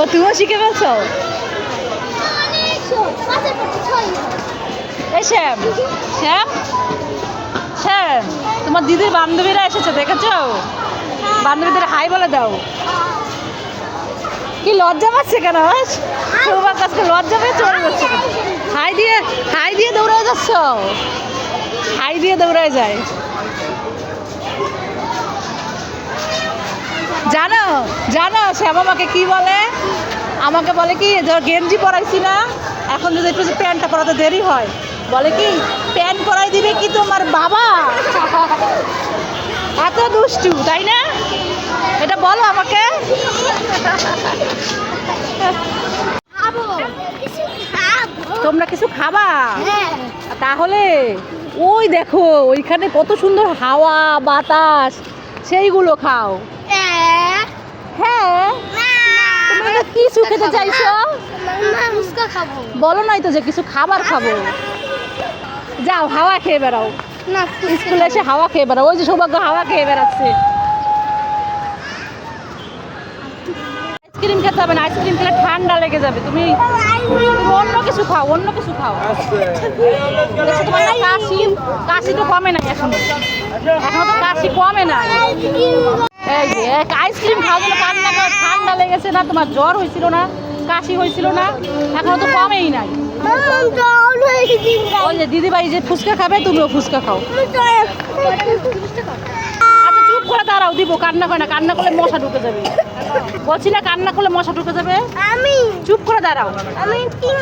ও, তুমিও শিখে ফেলছো? শ্যাম। শ্যাম? শ্যাম, তোমার দিদির বান্ধবীরা এসেছে, দেখেছ? বান্ধবীদের হাই বলে দাও। কি লজ্জা পাচ্ছে কেন সৌভাগ্য আজকে লজ্জা পেয়ে চলে যাচ্ছে হাই দিয়ে হাই দিয়ে দৌড়ায় যাচ্ছ? হাই দিয়ে দৌড়ায় যায়। জানো জানো শ্যাম আমাকে কি বলে? আমাকে বলে কি ধর গেঞ্জি পরাইছি না এখন যদি একটু প্যান্টটা পরাতে দেরি হয় বলে কি প্যান্ট পরাই দিবে কি তোমার বাবা? এত দুষ্টু তাই না? এটা বলো আমাকে। তোমরা কিছু খাবা? তাহলে ওই দেখো ওইখানে কত সুন্দর হাওয়া বাতাস সেইগুলো খাও। হ্যাঁ। তুমি এটা কিছু খেতে চাইছো? খাব। বলো নাই তো যে কিছু খাবার খাব। যাও হাওয়া খেয়ে বেড়াও। না স্কুলে এসে হাওয়া খেয়ে বেড়াও। ওই যে সৌভাগ্য হাওয়া খেয়ে বেড়াচ্ছে। আইসক্রিম খেতে হবে না আইসক্রিম খেলে ঠান্ডা লেগে যাবে। তুমি অন্য কিছু খাও অন্য কিছু খাও। তোমার কাশি কাশি তো কমে নাই এখনও। এখনও তো কাশি কমে নাই। এই এক আইসক্রিম খাওয়ার জন্য কান্না করে ঠান্ডা লেগেছে না তোমার জ্বর হয়েছিল না কাশি হয়েছিল না এখনও তো কমেই নাই। ওই যে দিদিভাই যে ফুচকা খাবে তুমিও ফুচকা খাও। আচ্ছা চুপ করে দাঁড়াও দিব কান্না করে না কান্না করলে মশা ঢুকে যাবে। বলছি না কান্না করলে মশা ঢুকে যাবে? আমি। চুপ করে দাঁড়াও। আমি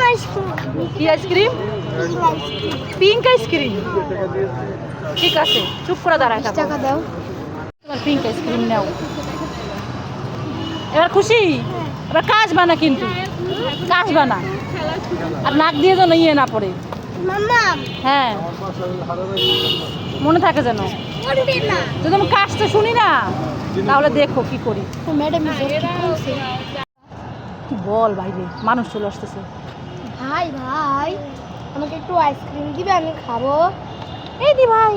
আইসক্রিম। কি আইসক্রিম? Pink ice cream. ঠিক আছে চুপ করে দাঁড়ায় টাকা দাও। পিঙ্ক আইসক্রিম নাও। এবার খুশি? এবার কাজ বানা কিন্তু। কাজ বানা। আর নাক দিয়ে যেন ইয়ে না পড়ে। মাম্মা। হ্যাঁ। মনে থাকে যেন। যদি আমি কাজটা শুনি না তাহলে দেখো কি করি। ম্যাডাম বল বাইরে মানুষ চলে আসতেছে। ভাই ভাই আমাকে একটু আইসক্রিম দিবে আমি খাব। এই দি ভাই।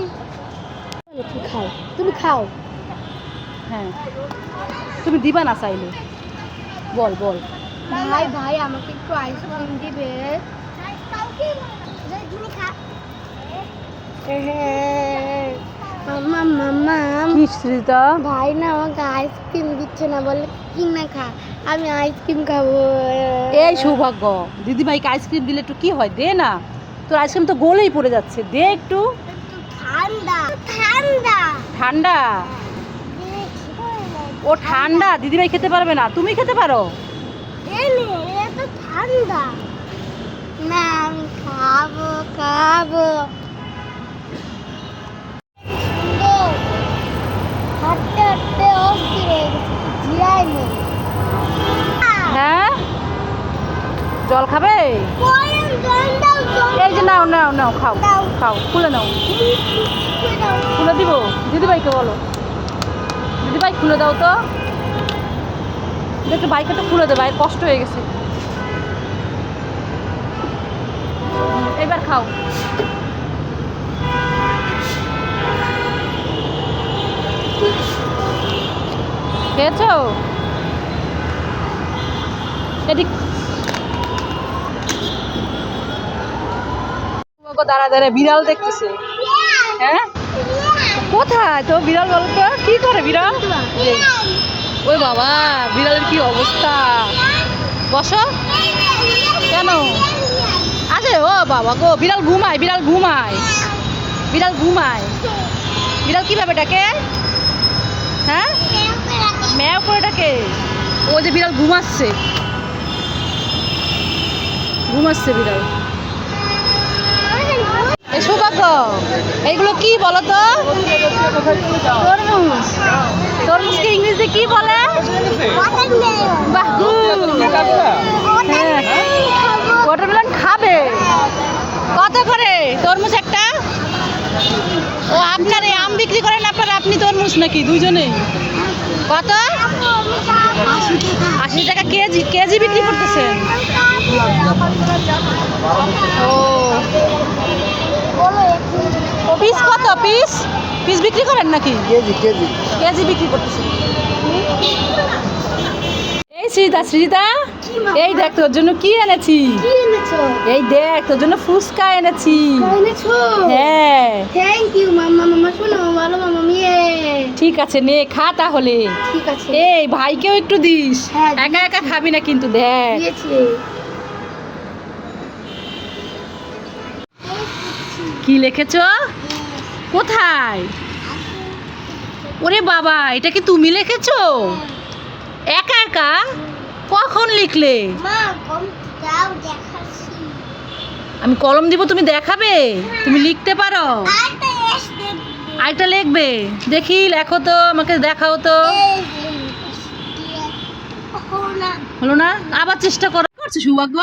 তুমি খাও? তুমি খাও। হ্যাঁ। তুমি দিবা না চাইলে? বল বল। ভাই ভাই আমাকে একটু আইসক্রিম দিবে। কি শ্রীতা ভাই না আমাকে আইসক্রিম দিচ্ছে না বলে কি না খা আমি আইসক্রিম খাব। এই সৌভাগ্য দিদিভাইকে আইসক্রিম দিলে একটু কি হয়? দে না। তোর আইসক্রিম তো গোলেই পড়ে যাচ্ছে দে একটু ঠান্ডা ঠান্ডা। ঠান্ডা? ও ঠান্ডা দিদিভাই খেতে পারবে না। তুমি খেতে পারো? ঠান্ডা। না আমি খাব খাব। হয়ে জল খাবে? এই যে নাও নাও নাও খাও। খাও খুলে নাও। খুলে দিব? দিদিভাইকে বলো। দিদিভাই খুলে দাও তো। দেখতে বাইকটা খুলে দে বাইক কষ্ট হয়ে গেছে। এবার খাও। খেয়েছো? এদিক। দাঁড়া দাঁড়া, বিড়াল দেখতেছে। হ্যাঁ? কোথায়? তো বিড়াল বলতো কি করে বিড়াল? ওই বাবা, বিড়ালের কি অবস্থা? বসো। কেন? আছে ও বাবা গো, বিড়াল ঘুমায় বিড়াল ঘুমায়। বিড়াল ঘুমায়। বিড়াল কীভাবে ডাকে? হ্যাঁ? ম্যাও করে ডাকে। ও যে বিড়াল ঘুমাচ্ছে। ঘুমাচ্ছে বিড়াল। সৌভাগ্য। এইগুলো কি বলো তো? তরমুজ। তরমুজকে ইংরেজিতে কি বলে? ওয়াটারমেলন খাবে। কত করে তরমুজ একটা? ও, আপনার এই আম বিক্রি করেন আপনার, আপনি তরমুজ নাকি দুজনেই কত? আশি টাকা কেজি কেজি বিক্রি করতেছেন। ও পিস কত? পিস পিস বিক্রি করেন নাকি? KG KG. কেজি বিক্রি করতেছেন। এই সৃজিতা সৃজিতা এই দেখ তোর জন্য কি এনেছি? এই দেখ তোর জন্য ফুচকা এনেছি। হ্যাঁ। থ্যাংক ইউ মাম্মা মাম্মা শোনো ভালো মাম্মা ঠিক আছে নে খা তাহলে। ঠিক আছে। এই ভাইকেও একটু দিস। হ্যাঁ, একা একা খাবি না কিন্তু দেখ। কি লিখেছ? কোথায়? ওরে বাবা এটা কি তুমি লিখেছো? একা একা? কখন লিখলে? আমি কলম দিব তুমি দেখাবে? তুমি লিখতে পারো? আরেকটা আরেকটা লিখবে? দেখি লেখো তো আমাকে দেখাও তো। হলো না। আবার চেষ্টা করো। করছ সৌভাগ্য?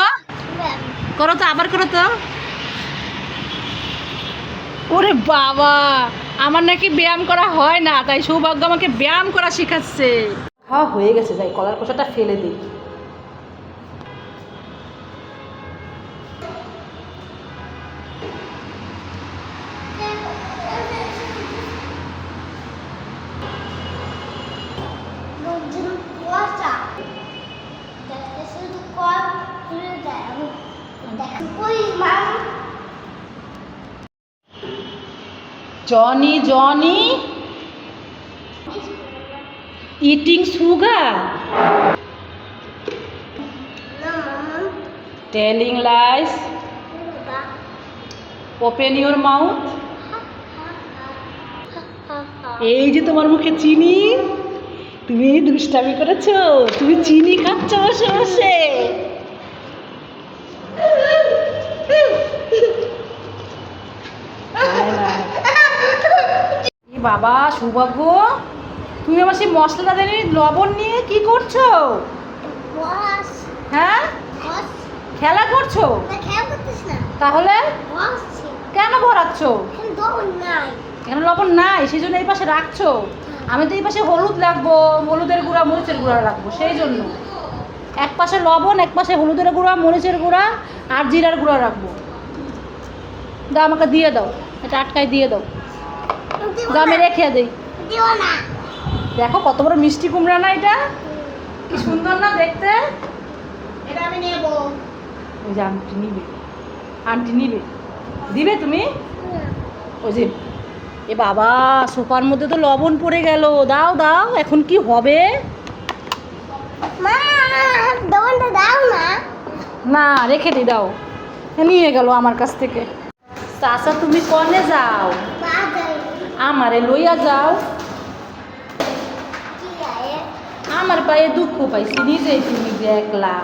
করো তো আবার করো তো। ওরে বাবা, আমার নাকি ব্যায়াম করা হয় না, তাই সৌভাগ্য আমাকে ব্যায়াম করা শেখাচ্ছে। হ্যাঁ হয়ে গেছে, যাই, কলার কোষাটা ফেলে দিই Johnny Johnny. Eating sugar telling lies open your mouth এই যে তোমার মুখে চিনি, তুমি দুষ্টামি করেছ, তুমি চিনি খাচ্ছ, বসে বসে হায় না। এ বাবা সৌভাগ্য। তুমি আমার সেই মশলাটা দেনি লবণ নিয়ে কি করছ? হ্যাঁ? খেলা করছ? তাহলে? কেন ভরাচ্ছ? এখানে লবণ নাই। সেই জন্য এই পাশে রাখছো? আমি তো এই পাশে হলুদ রাখব হলুদের গুঁড়া মরিচের গুঁড়া রাখব সেই জন্য। এক পাশে লবণ এক পাশে হলুদের গুঁড়া মরিচের গুঁড়া আর জিরার গুঁড়া রাখব। দাও আমাকে দিয়ে দাও। এটা আটকায় দিয়ে দাও। আমি রেখে দিই। দেখো কত বড় মিষ্টি কুমড়া না এটা? কি সুন্দর না দেখতে? এটা আমি নেব। ওই যে আন্টি নিবে। আন্টি নিবে। দিবে তুমি? ওই যে এ বাবা সোফার মধ্যে তো লবণ পড়ে গেল। দাও দাও এখন কি হবে? মা দোকানটা দাও না। না রেখে দি দাও। নিয়ে গেল আমার কাছ থেকে। চাচা তুমি কনে যাও? আমারে লইয়া যাও। আমার পায়ে দুঃখ পাইছি নিজেই তুমি যে একলা।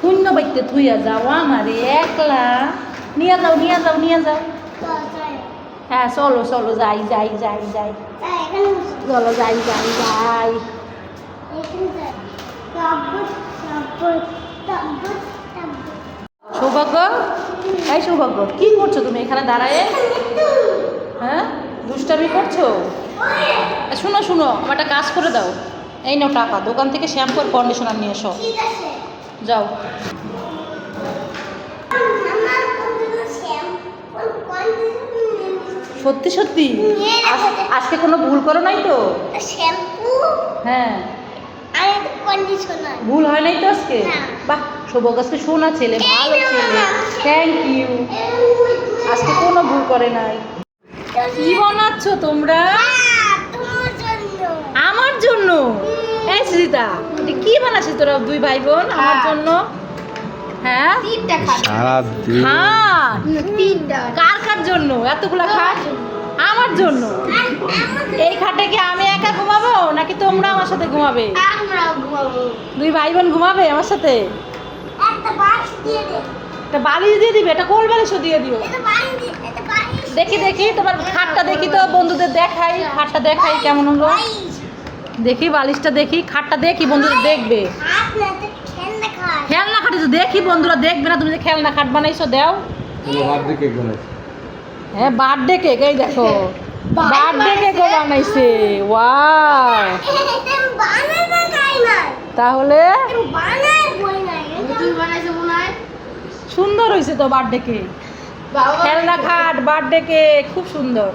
শূন্য বাইতে থুইয়া যাও আমারে একলা। নিয়ে যাও নিয়ে যাও নিয়ে যাও। হ্যাঁ চলো চলো যাই যাই যাই যাই। চলো যাই যাই যাই। সৌভাগ্য? এই সৌভাগ্য কি করছ তুমি এখানে দাঁড়ায়? হ্যাঁ? দুষ্টামি করছ? শুনো শুনো আমার একটা কাজ করে দাও। এই নাও টাকা দোকান থেকে শ্যাম্পু আর কন্ডিশনার নিয়ে এসো। যাও। সত্যি সত্যি? আজকে কোনো ভুল করো নাই তো? শ্যাম্পু? হ্যাঁ। আর ভুল হয় নাই তো আজকে। বাহ সৌভাগ্য আজকে শোনা ছেলে ভালো ছেলে। থ্যাংক ইউ আজকে কোনো ভুল করে নাই। কি বানাচ্ছ তোমরা? আমার জন্য? এই সুজিতা কি বানাচ্ছিস তোরা দুই ভাই বোন আমার জন্য? হ্যাঁ? তিনটা তিনটা। কার কার জন্য? এতগুলা খাট আমার জন্য? এই খাটে কি আমি একা ঘুমাবো নাকি তোমরা আমার সাথে ঘুমাবে? দুই ভাই বোন ঘুমাবে আমার সাথে? একটা বাক্স দিয়ে বালিশ দিয়ে দিবে এটা কোল বালিশও দিয়ে দিও। দেখি দেখি তোমার খাটটা দেখি তো বন্ধুদের দেখাই খাটটা দেখাই কেমন হলো। দেখি বালিশটা দেখি খাটটা দেখি বন্ধুরা দেখবে। খেলনা খায় খেলনা খাটে তো দেখি বন্ধুরা দেখবে না তুমি যে খেলনা খাট বানাইছো দাও। হ্যাঁ বার্থডে কেক এই দেখো। বার্থডে কেকও বানাইছে ওয়াও তাহলে? সুন্দর হয়েছে তো বার্থডে কেক খেলনা খাট বার্থডে কেক খুব সুন্দর।